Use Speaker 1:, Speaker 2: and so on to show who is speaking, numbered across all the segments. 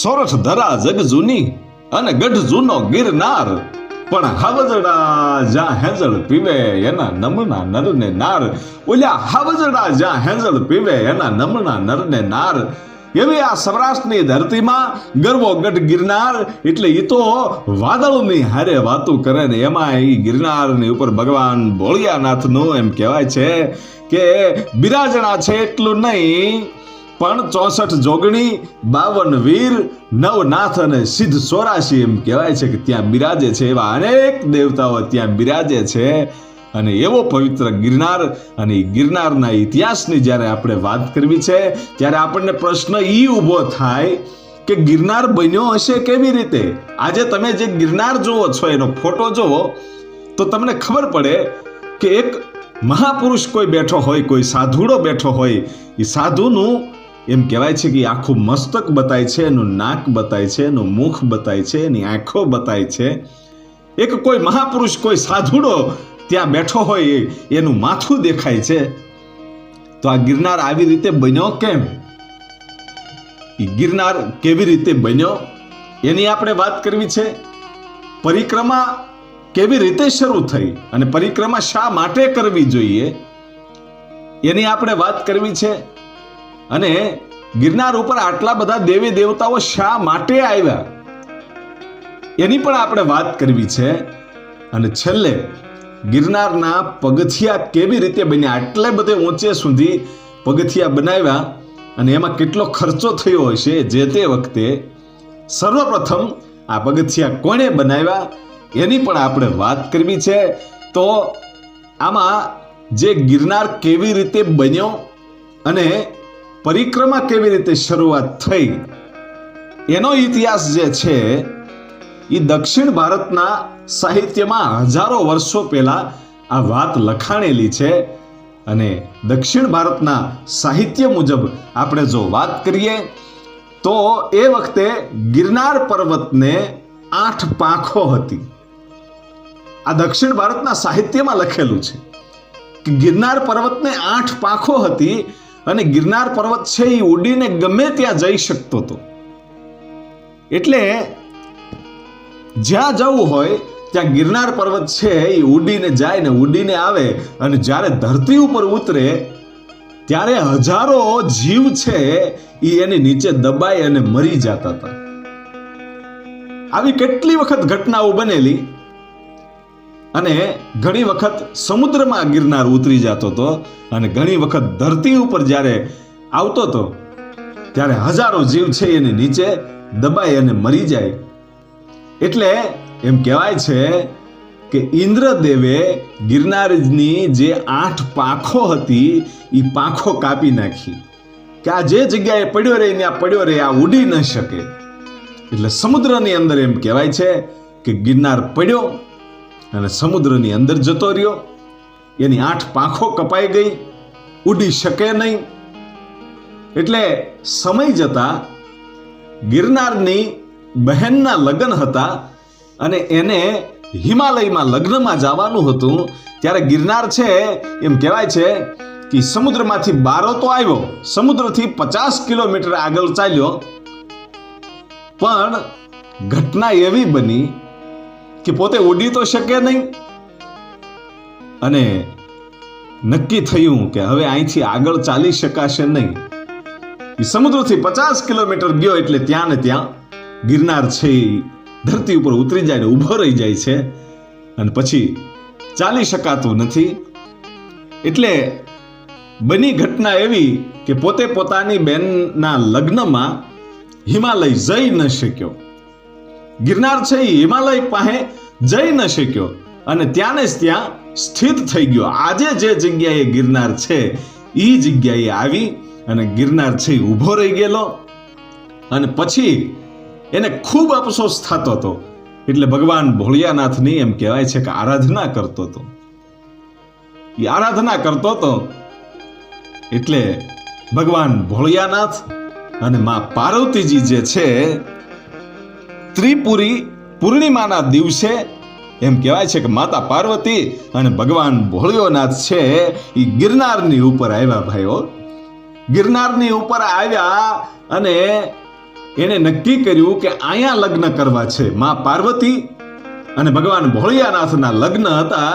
Speaker 1: સોરઠ ધરા જગ જૂની અને ગઢ જૂનો ગિરનાર. પણ હાવજડા જ્યાં હેંજળ પીવે એના નમના નરને નાર. ઓલ્યા હાવજડા જ્યાં હેંજળ પીવે એના નમના નરને નાર. એવી આ સૌરાષ્ટ્રની ધરતીમાં ગરવો ગઢ ગિરનાર. એટલે એ તો વાદળોની હારે વાતું કરે ને એમાં એ ગિરનારની ઉપર ભગવાન ભોળિયાનાથનું એમ કહેવાય છે કે બિરાજણા છે એટલું નહીં પણ ચોસઠ જોગણી, બાવન વીર, નવનાથ અને સિદ્ધ સોરાશી એમ કહેવાય છે કે ત્યાં બિરાજે છે એવા અનેક દેવતાઓ ત્યાં બિરાજે છે. અને એવો પવિત્ર ગિરનાર અને ગિરનારના ઇતિહાસની જ્યારે આપણે વાત કરવી છે, ત્યારે આપણને પ્રશ્ન એ ઊભો થાય કે ગિરનાર બન્યો હશે કેવી રીતે? આજે તમે જે ગિરનાર જુઓ છો, એનો ફોટો જુઓ, તો તમને ખબર પડે કે એક મહાપુરુષ કોઈ બેઠો હોય, કોઈ સાધુડો બેઠો હોય એ સાધુનું એમ કહેવાય છે કે આખું મસ્તક બતાય છે, એનું નાક બતાય છે, એનું મુખ બતાય છે, એની આંખો બતાય છે. એક કોઈ મહાપુરુષ, કોઈ સાધુડો ત્યાં બેઠો હોય એનું માથું દેખાય છે. તો આ ગિરનાર આવી રીતે બન્યો કેમ? ગિરનાર કેવી રીતે બન્યો? એની આપણે વાત કરવી છે. પરિક્રમા કેવી રીતે શરૂ થઈ અને પરિક્રમા શા માટે કરવી જોઈએ? એની આપણે વાત કરવી છે. અને ગિરનાર ઉપર આટલા બધા દેવી દેવતાઓ શા માટે આવ્યા? એની પણ આપણે વાત કરવી છે. અને છેલ્લે, ગિરનારના પગથિયા કેવી રીતે બન્યા? આટલે બધે ઊંચે સુધી પગથિયા બનાવ્યા અને એમાં કેટલો ખર્ચો થયો હશે જે તે વખતે? સર્વપ્રથમ આ પગથિયા કોણે બનાવ્યા? એની પણ આપણે વાત કરવી છે. તો આમાં જે ગિરનાર કેવી રીતે બન્યો અને પરિક્રમા કેવી રીતે શરૂઆત થઈ? એનો ઇતિહાસ જે છે એ દક્ષિણ ભારતના સાહિત્યમાં હજારો વર્ષો પહેલા આ વાત લખાણેલી છે અને દક્ષિણ ભારતના સાહિત્ય મુજબ આપણે જો વાત કરીએ, તો એ વખતે ગિરનાર પર્વતને આઠ પાંખો હતી. આ દક્ષિણ ભારતના સાહિત્યમાં લખેલું છે કે ગિરનાર પર્વતને આઠ પાંખો હતી અને ગિરનાર પર્વત છે એ ઉડીને ગમે ત્યાં જઈ શકતો હતો એટલે જ્યાં જવું હોય, ત્યાં ગિરનાર પર્વત છે એ ઉડીને જાય ને ઉડીને આવે અને જ્યારે ધરતી ઉપર ઉતરે, ત્યારે હજારો જીવ છે એ એની નીચે દબાઈ અને મરી જતા હતા. આવી કેટલી વખત ઘટનાઓ બનેલી? અને ઘણી વખત સમુદ્રમાં ગિરનાર ઉતરી જતો હતો અને ઘણી વખત ધરતી ઉપર જ્યારે આવતો હતો, ત્યારે હજારો જીવ છે એની નીચે દબાઈ અને મરી જાય. એટલે એમ કહેવાય છે કે ઇન્દ્રદેવે ગિરનારની જે આઠ પાંખો હતી એ પાંખો કાપી નાખી. કે આ જે જગ્યાએ પડ્યો રહે ત્યાં પડ્યો રહે આ ઉડી ન શકે. એટલે સમુદ્રની અંદર એમ કહેવાય છે કે ગિરનાર પડ્યો અને સમુદ્રની અંદર જતો રહ્યો. એની આઠ પાંખો કપાઈ ગઈ, ઉડી શકે નહીં. એટલે સમય જતા ગિરનારની બહેનના લગ્ન હતા અને એને હિમાલયમાં લગ્નમાં જવાનું હતું. ત્યારે ગિરનાર છે, એમ કહેવાય છે કે સમુદ્રમાંથી બારો તો આવ્યો, સમુદ્રથી પચાસ કિલોમીટર આગળ ચાલ્યો. પણ ઘટના એવી બની કે પોતે ઉડી તો શકે નહીં. અને નક્કી થયું કે હવે અહીંથી આગળ ચાલી શકાશે નહીં. એ સમુદ્રથી પચાસ કિલોમીટર ગયો એટલે ત્યાં ને ત્યાં ગિરનાર છે ધરતી ઉપર ઉતરી જાય ને ઊભો રહી જાય છે. અને પછી ચાલી શકાતું નથી. એટલે બની ઘટના એવી કે પોતે પોતાની બેનના લગ્નમાં હિમાલય જઈ ન શક્યો. ગિરનાર છે એ હિમાલય પાસે જઈ ન શક્યો. અને ત્યાંને જ ત્યાં સ્થિત થઈ ગયો. આજે જે જગ્યાએ ગિરનાર છે એ જગ્યાએ આવી અને ગિરનાર છે ઊભો રહી ગયેલો. અને પછી એને ખૂબ અફસોસ થતો હતો. એટલે ભગવાન ભોળિયાનાથની એમ કહેવાય છે કે આરાધના કરતો હતો. એ આરાધના કરતો હતો એટલે ભગવાન ભોળિયાનાથ અને મા પાર્વતીજી જે છે ત્રિપુરી પૂર્ણિમાના દિવસે એમ કહેવાય છે કે માતા પાર્વતી અને ભગવાન ભોળિયોનાથ છે એ ગિરનારની ઉપર આવ્યા ભાઈઓ. ગિરનારની ઉપર આવ્યા અને એણે નક્કી કર્યું કે અહીંયા લગ્ન કરવા છે. મા પાર્વતી અને ભગવાન ભોળિયાનાથના લગ્ન હતા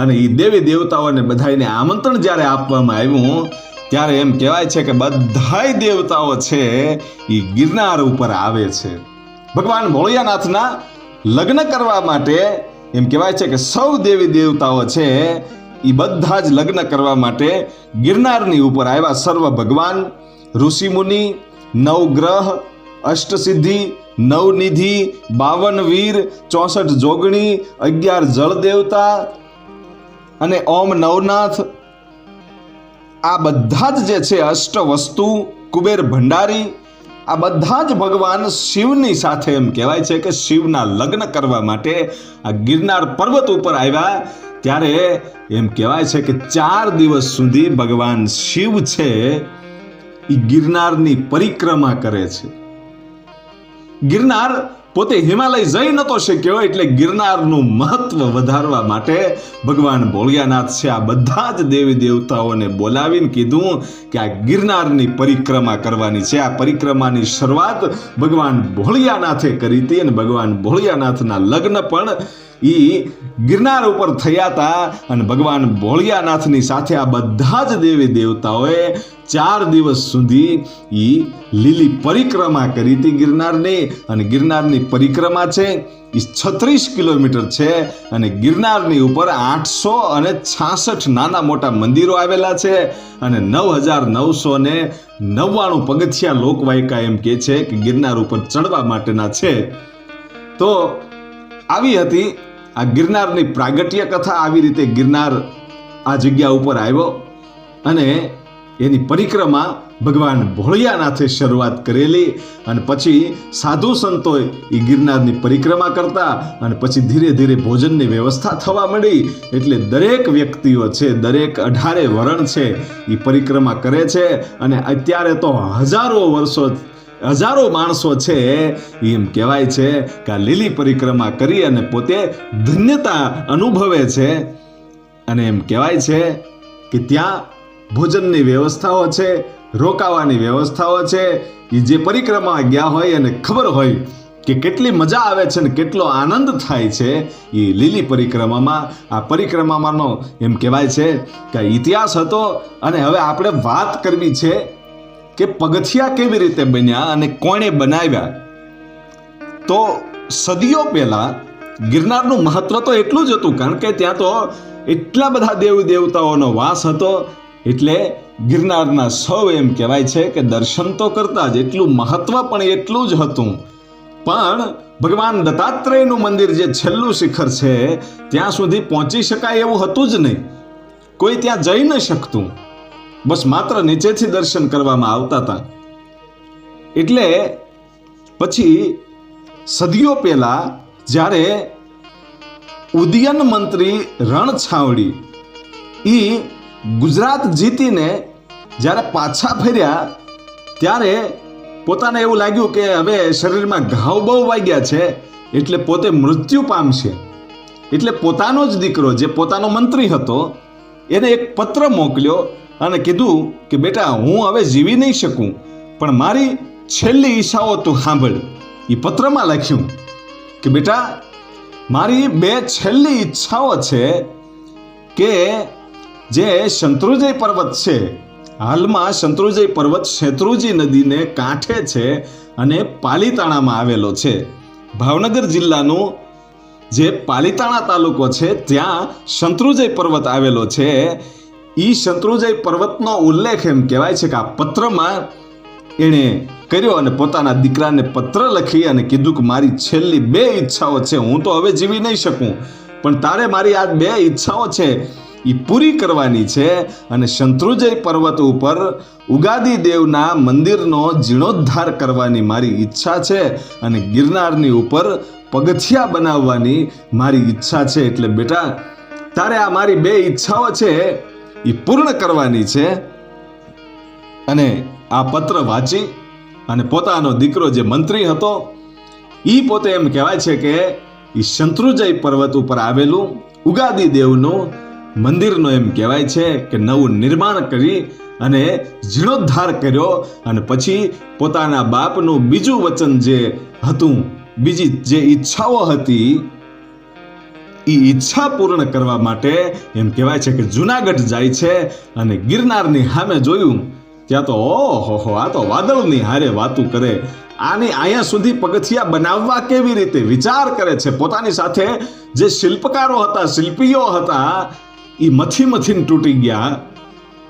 Speaker 1: અને એ દેવી દેવતાઓને બધાને આમંત્રણ જ્યારે આપવામાં આવ્યું, ત્યારે એમ કહેવાય છે કે બધાય દેવતાઓ છે એ ગિરનાર ઉપર આવે છે. ભગવાન ભોળિયાનાથના લગ્ન કરવા માટે એમ કહેવાય છે કે સૌ દેવી દેવતાઓ છે એ બધા જ લગ્ન કરવા માટે ગિરનારની ઉપર આવ્યા સર્વ ભગવાન ઋષિમુનિ નવગ્રહ અષ્ટસિદ્ધિ, નવનિધિ, બાવન વીર, ચોસઠ જોગણી, અગિયાર જળ દેવતા અને ઓમ નવનાથ. આ બધા જ જે છે અષ્ટ વસ્તુ કુબેર ભંડારી આ બધા જ ભગવાન શિવની સાથે એમ કહેવાય છે કે શિવના લગ્ન કરવા માટે આ ગિરનાર પર્વત ઉપર આવ્યા. ત્યારે એમ કહેવાય છે કે ચાર દિવસ સુધી ભગવાન શિવ છે એ ગિરનારની પરિક્રમા કરે છે. ગિરનાર પોતે હિમાલય જઈ નતો શક્યો એટલે ગિરનારનું મહત્વ વધારવા માટે ભગવાન ભોળિયાનાથ છે આ બધા જ દેવી દેવતાઓને બોલાવીને કીધું કે આ ગિરનારની પરિક્રમા કરવાની છે. આ પરિક્રમાની શરૂઆત ભગવાન ભોળિયાનાથે કરી હતી અને ભગવાન ભોળિયાનાથના લગ્ન પણ ઈ ગિરનાર ઉપર થયા હતા અને ભગવાન ભોળિયાનાથની સાથે આ બધા જ દેવી દેવતાઓએ ચાર દિવસ સુધી એ લીલી પરિક્રમા કરી હતી ગિરનારની. અને ગિરનારની પરિક્રમા છે એ છત્રીસ કિલોમીટર છે અને ગિરનારની ઉપર આઠસો અને છાસઠ નાના મોટા મંદિરો આવેલા છે. અને નવ હજાર નવસો ને નવ્વાણું પગથિયા લોકવાયકા એમ કે છે કે ગિરનાર ઉપર ચડવા માટેના છે. તો આવી હતી. આ ગિરનારની પ્રાગટ્ય કથા આવી રીતે ગિરનાર આ જગ્યા ઉપર આવ્યો અને એની પરિક્રમા ભગવાન ભોળિયાનાથે શરૂઆત કરેલી અને પછી સાધુ સંતોએ એ ગિરનારની પરિક્રમા કરતા અને પછી ધીરે ધીરે ભોજનની વ્યવસ્થા થવા મળી એટલે દરેક વ્યક્તિઓ છે, દરેક અઢારે વરણ છે એ પરિક્રમા કરે છે અને અત્યારે તો હજારો વર્ષો હજારો માણસો છે, એમ કહેવાય છે કે આ લીલી પરિક્રમા કરી અને પોતે ધન્યતા અનુભવે છે. અને એમ કહેવાય છે કે ત્યાં ભોજનની વ્યવસ્થાઓ છે, રોકાવાની વ્યવસ્થાઓ છે. એ જે પરિક્રમા ગયા હોય અને ખબર હોય કે કેટલી મજા આવે છે ને કેટલો આનંદ થાય છે એ લીલી પરિક્રમામાં. આ પરિક્રમામાંનો એમ કહેવાય છે કે ઇતિહાસ હતો અને હવે આપણે વાત કરવી છે કે પગથિયા કેવી રીતે બન્યા અને કોણે બનાવ્યા? તો સદીઓ પહેલા ગિરનારનું મહત્વ તો એટલું જ હતું, કારણ કે ત્યાં તો એટલા બધા દેવ દેવતાઓનો વાસ હતો. એટલે ગિરનારના સૌ એમ કહેવાય છે કે દર્શન તો કરતા જ, એટલું મહત્વ પણ એટલું જ હતું. પણ ભગવાન દત્તાત્રેયનું મંદિર જે છેલ્લું શિખર છે, ત્યાં સુધી પહોંચી શકાય એવું હતું જ નહીં. કોઈ ત્યાં જઈ ન શકતું. બસ માત્ર નીચેથી દર્શન કરવામાં આવતા હતા એટલે પછી સદીઓ પહેલા જ્યારે ઉદયન મંત્રી રણછાવડી એ ગુજરાત જીતીને જ્યારે પાછા ફર્યા, ત્યારે પોતાને એવું લાગ્યું કે હવે શરીરમાં ઘાવ બહુ વાગ્યા છે, એટલે પોતે મૃત્યુ પામશે. એટલે પોતાનો જ દીકરો, જે પોતાનો મંત્રી હતો, એને એક પત્ર મોકલ્યો અને કીધું કે, બેટા, હું હવે જીવી નહીં શકું, પણ મારી છેલ્લી ઈચ્છાઓ તું સાંભળ. એ પત્રમાં લખ્યું કે, બેટા, મારી બે છેલ્લી ઈચ્છાઓ છે કે જે શંત્રુજય પર્વત છે. હાલમાં શંત્રુજય પર્વત શેત્રુજી નદીને કાંઠે છે અને પાલીતાણામાં આવેલો છે. ભાવનગર જિલ્લાનો જે પાલીતાણા તાલુકો છે, ત્યાં શંત્રુજય પર્વત આવેલો છે. ઈ શત્રુજય પર્વતનો ઉલ્લેખ એમ કહેવાય છે કે આ પત્રમાં એણે કર્યો અને પોતાના દીકરાને પત્ર લખી અને કીધું કે મારી છેલ્લી બે ઈચ્છાઓ છે, હું તો હવે જીવી નહીં શકું. પણ તારે મારી આ બે ઈચ્છાઓ છે એ પૂરી કરવાની છે અને શંત્રુજય પર્વત ઉપર ઉગાદી દેવના મંદિરનો જીર્ણોદ્ધાર કરવાની મારી ઈચ્છા છે અને ગિરનારની ઉપર પગથિયા બનાવવાની મારી ઈચ્છા છે. એટલે બેટા, તારે આ મારી બે ઈચ્છાઓ છે એ પૂર્ણ કરવાની છે અને આ પત્ર વાંચી અને પોતાનો દીકરો જે મંત્રી હતો એ પોતે એમ કહેવાય છે કે એ શંત્રુજય પર્વત ઉપર આવેલું ઉગાદી દેવનું મંદિરનો એમ કહેવાય છે કે નવું નિર્માણ કરી અને જીર્ણોદ્ધાર કર્યો અને પછી પોતાના બાપનું બીજું વચન જે હતું, બીજી જે ઈચ્છાઓ હતી એ ઈચ્છા પૂર્ણ કરવા માટે એમ કહેવાય છે કે જુનાગઢ જાય છે અને ગિરનારની સામે જોયું, ત્યાં તો ઓહો હો, આ તો વાદળની હારે વાતું કરે. આની અહીંયા સુધી પગથિયા બનાવવા કેવી રીતે વિચાર કરે છે? પોતાની સાથે જે શિલ્પકારો હતા, શિલ્પીઓ હતા એ મથી મથીને તૂટી ગયા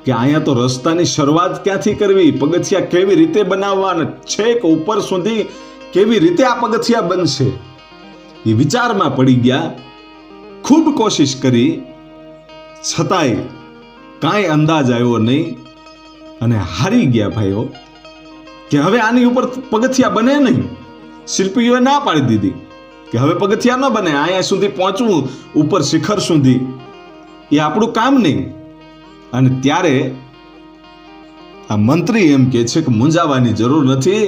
Speaker 1: કે અહીંયા તો રસ્તાની શરૂઆત ક્યાંથી કરવી? પગથિયા કેવી રીતે બનાવવા અને છેક ઉપર સુધી કેવી રીતે આ પગથિયા બનશે? એ વિચારમાં પડી ગયા ખૂબ કોશિશ કરી, છતાંય કાંઈ અંદાજ આવ્યો નહીં અને હારી ગયા ભાઈઓ, કે હવે આની ઉપર પગથિયા બને નહીં. શિલ્પીઓએ ના પાડી દીધી કે હવે પગથિયા ન બને, અહીંયા સુધી પહોંચવું, ઉપર શિખર સુધી, એ આપણું કામ નહીં. અને ત્યારે આ મંત્રી એમ કે છે કે મૂંઝાવાની જરૂર નથી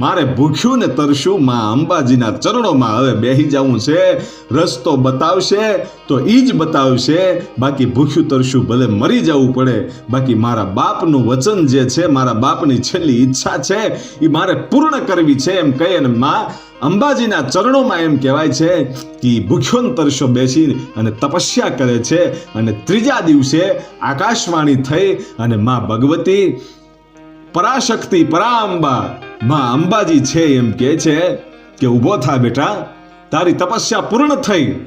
Speaker 1: મારે ભૂખ્યું ને તરશું માં અંબાજીના ચરણોમાં હવે બેહી જવું છે. રસ્તો બતાવશે તો ઈ જ બતાવશે. બાકી ભૂખ્યું તરશું ભલે મરી જવું પડે. બાકી મારા બાપનું વચન જે છે, મારા બાપની છેલ્લી ઈચ્છા છે એ મારે પૂર્ણ કરવી છે એમ કહી અને માં અંબાજીના ચરણોમાં એમ કહેવાય છે કે ભૂખ્યો તરશો બેસી અને તપસ્યા કરે છે. અને ત્રીજા દિવસે આકાશવાણી થઈ અને માં ભગવતી પરાશક્તિ પરાંબા માં અંબાજી છે એમ કે છે કે ઊભો થા બેટા, તારી તપસ્યા પૂર્ણ થઈ.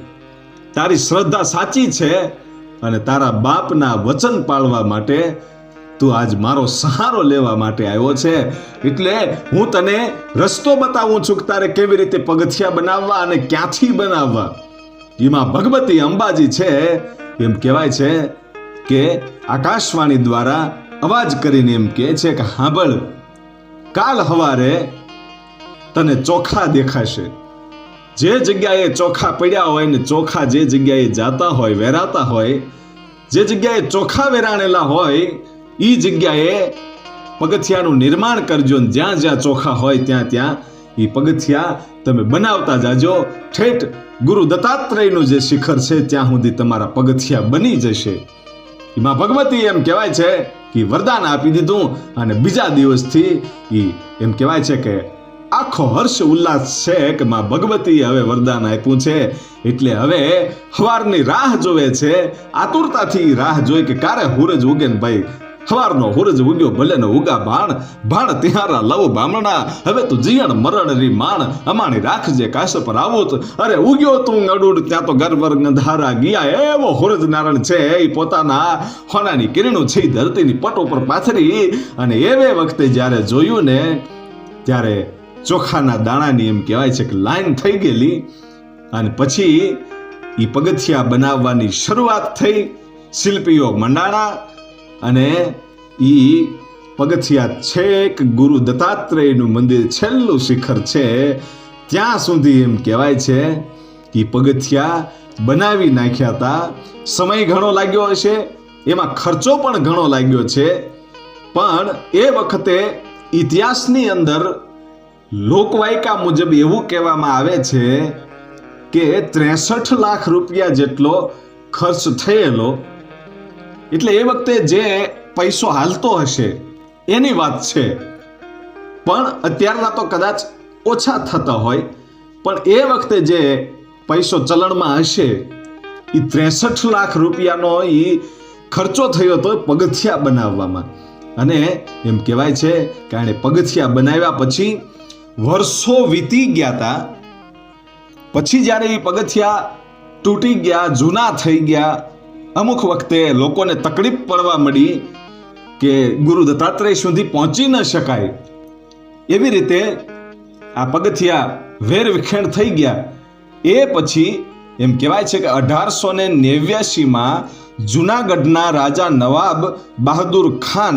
Speaker 1: તારી શ્રદ્ધા સાચી છે અને તારા બાપના વચન પાળવા માટે તું આજ મારો સહારો લેવા માટે આવ્યો છે. એટલે હું તને રસ્તો બતાવું છું કે તારે કેવી રીતે પગથિયા બનાવવા અને ક્યાંથી બનાવવા. એમાં ભગવતી અંબાજી છે એમ કહેવાય છે કે આકાશવાણી દ્વારા અવાજ કરીને એમ કહે છે કે હાંભળ કાલ હવારે તને ચોખા દેખાશે. જે જગ્યાએ ચોખા પડ્યા હોય ને ચોખા જે જગ્યાએ જાતા હોય, વેરાતા હોય, જે જગ્યાએ ચોખા વેરાણેલા હોય એ જગ્યાએ પગથિયાનું નિર્માણ કરજો ને જ્યાં જ્યાં ચોખા હોય ત્યાં ત્યાં એ પગથિયા તમે બનાવતા જાજો. ઠેઠ ગુરુ દત્તાત્રેયનું જે શિખર છે, ત્યાં સુધી તમારા પગથિયા બની જશે. એમાં ભગવતી એમ કહેવાય છે કે વરદાન આપી દીધું અને બીજા દિવસથી એ એમ કહેવાય છે કે આખો હર્ષ ઉલ્લાસ છે કે માં ભગવતી હવે વરદાન આપ્યું છે. એટલે હવે હવારની રાહ જોવે છે. આતુરતાથી રાહ જોઈ કે કારે હુરજ ઉગે ને ભાઈ હવારનો હુરજ ઉગ્યો ભલે ને ઉગા બાણ ભાણ તિહારા લવ બામણા. હવે તું જીયણ મરણ રી માણ, અમાણી રાખજે કાશ પર આવોત અરે ઉગ્યો તું અડુડ, ત્યાં તો ગરબર ગંધારા ગયા. એવો હુરજ નારણ છે એ પોતાના. હોનાની કિરણો છે ધરતીની પટ ઉપર પાથરી. અને એવે વખતે જ્યારે જોયું ને, ત્યારે ચોખાના દાણાની એમ કહેવાય છે કે લાઈન થઈ ગયેલી. અને પછી એ પગથિયા બનાવવાની શરૂઆત થઈ. શિલ્પીઓ મંડાણા અને એ પગથિયા છેક ગુરુ દત્તાત્રેયનું મંદિર છેલ્લું શિખર છે. ત્યાં સુધી એમ કહેવાય છે કે પગથિયા બનાવી નાખ્યા હતા. સમય ઘણો લાગ્યો હશે, એમાં ખર્ચો પણ ઘણો લાગ્યો છે. પણ એ વખતે ઇતિહાસની અંદર લોકવાયકા મુજબ એવું કહેવામાં આવે છે કે ત્રેસઠ લાખ રૂપિયા જેટલો ખર્ચ થયેલો એટલે એ વખતે જે પૈસો હાલતો હશે, એની વાત છે. પણ અત્યારના તો કદાચ ઓછા થતા હોય, પણ એ વખતે જે પૈસો ચલણમાં હશે એ ત્રેસઠ લાખ રૂપિયાનો એ ખર્ચો થયો હતો પગથિયા બનાવવામાં. અને એમ કહેવાય છે કે આણે પગથિયા બનાવ્યા પછી વર્ષો વીતી ગયા હતા પછી જ્યારે એ પગથિયા તૂટી ગયા, જૂના થઈ ગયા અમુક વખતે લોકોને તકલીફ પડવા મળી કે ગુરુ દત્તાત્રેય સુધી પહોંચી ન શકાય. એવી રીતે આ પગથિયા વેર વિખેણ થઈ ગયા. એ પછી એમ કહેવાય છે કે અઢારસો ને નેવ્યાસીમાં જુનાગઢના રાજા નવાબ બહાદુર ખાન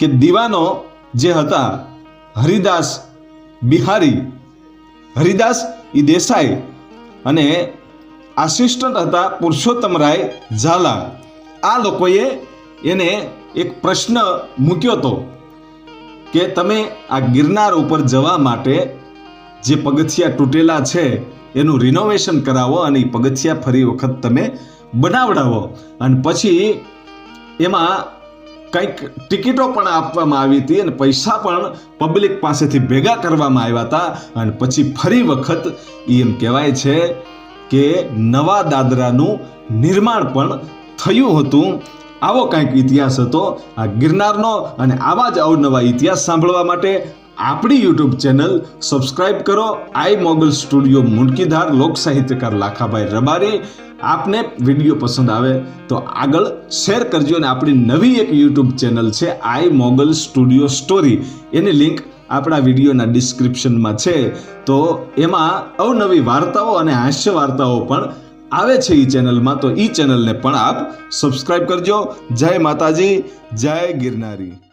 Speaker 1: કે દીવાનો જે હતા હરિદાસ બિહારી, હરિદાસ ઈ દેસાઈ અને આસિસ્ટન્ટ હતા પુરુષોત્તમ રાય ઝાલા. આ લોકોએ એને એક પ્રશ્ન મૂક્યો હતો કે તમે આ ગિરનાર ઉપર જવા માટે જે પગથિયા તૂટેલા છે, એનું રિનોવેશન કરાવો અને એ પગથિયા ફરી વખત તમે બનાવડાવો. અને પછી એમાં કંઈક ટિકિટો પણ આપવામાં આવી હતી અને પૈસા પણ પબ્લિક પાસેથી ભેગા કરવામાં આવ્યા હતા. અને પછી ફરી વખત એમ કહેવાય છે કે નવા દાદરાનું નિર્માણ પણ થયું હતું. આવો કંઈક ઇતિહાસ હતો. આ ગિરનારનો અને આવા જ અવનવા ઇતિહાસ સાંભળવા માટે આપણી યુટ્યુબ ચેનલ સબસ્ક્રાઇબ કરો. આઈ મોગલ સ્ટુડિયો મુંડકીધાર લોક સાહિત્યકાર લાખાભાઈ રબારી. આપને વીડિયો પસંદ આવે તો આગળ શેર કરજો અને આપણી નવી એક યુટ્યુબ ચેનલ છે આઈ મોગલ સ્ટુડિયો સ્ટોરી. એની લિંક આપણા વિડીયોના ડિસ્ક્રિપ્શનમાં છે, તો એમાં અવનવી વાર્તાઓ અને હાસ્ય વાર્તાઓ પણ આવે છે એ ચેનલમાં, તો એ ચેનલને પણ આપ સબસ્ક્રાઈબ કરજો. જય માતાજી, જય ગિરનારી.